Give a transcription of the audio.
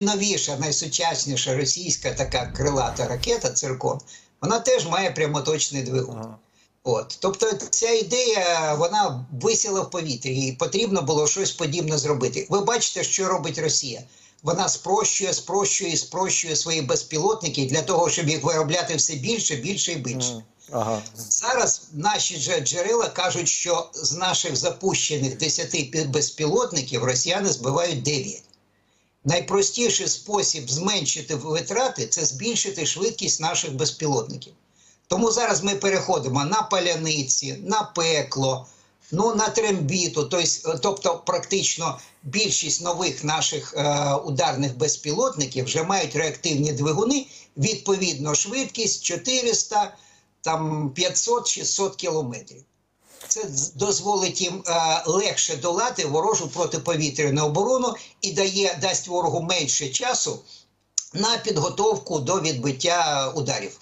найновіша, найсучасніша російська така крилата ракета циркон, вона теж має прямоточний двигун. Ага. От, тобто, ця ідея вона висіла в повітрі, і потрібно було щось подібне зробити. Ви бачите, що робить Росія. Вона спрощує, спрощує, і спрощує свої безпілотники для того, щоб їх виробляти все більше, більше і більше. Ага. Зараз наші джерела кажуть, що з наших запущених 10 безпілотників росіяни збивають 9. Найпростіший спосіб зменшити витрати це збільшити швидкість наших безпілотників. Тому зараз ми переходимо на паляниці, на пекло, ну на трембіту. Тобто, тобто практично більшість нових наших е, ударних безпілотників вже мають реактивні двигуни, відповідно, швидкість 400, там 500-600 кілометрів. Це дозволить їм е, легше долати ворожу протиповітряну оборону і дає дасть ворогу менше часу на підготовку до відбиття ударів.